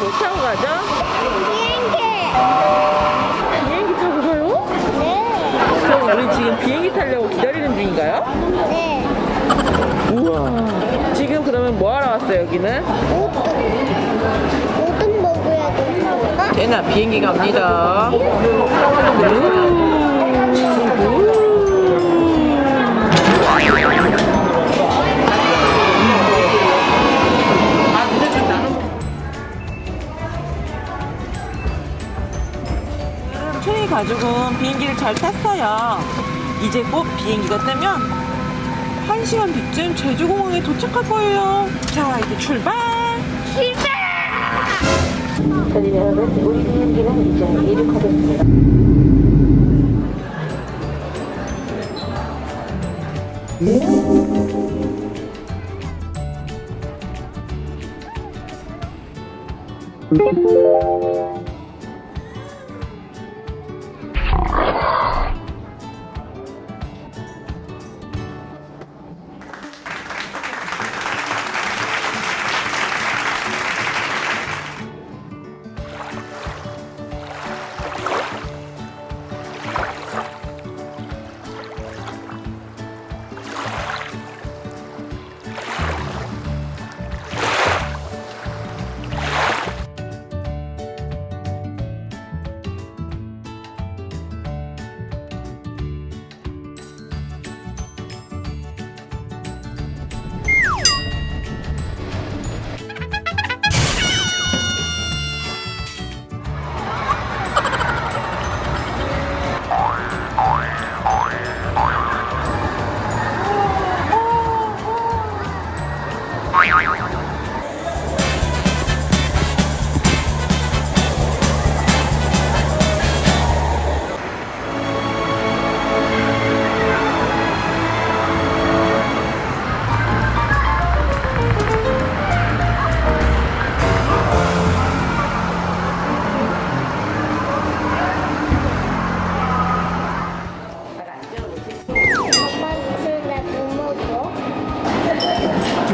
뭐 타고 가죠? 비행기. 비행기 타고 가요? 네. 그럼 우리 지금 비행기 타려고 기다리는 중인가요? 네. 우와. 지금 그러면 뭐 하러 왔어요, 여기는? 오븐. 오븐 먹어야 되는가? 얘나 비행기 갑니다. 저 가족은 비행기를 잘 탔어요. 이제 곧 비행기가 뜨면 1시간 뒤쯤 제주공항에 도착할 거예요. 자, 이제 출발! 출발! 저희 여러분, 우리 비행기는 이제 이륙하겠습니다. 아빠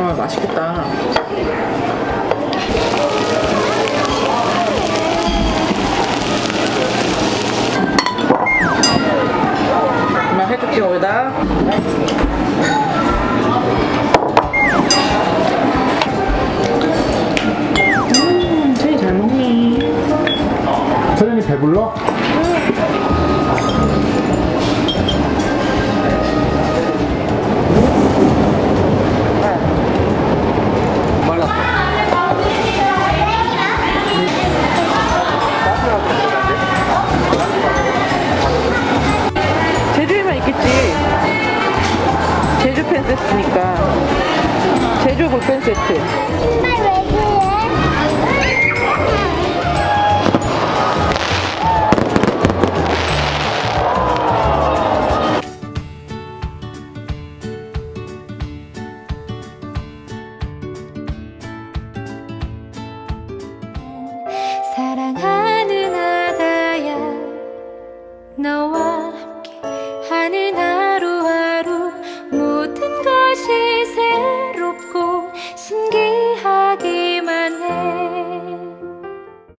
아, 맛있겠다. 엄마 해줄게, 여기다. 음, 제일 잘 먹니. 서연이 배불러? 제주 팬 세트니까 제주 볼펜 세트. 신발 왜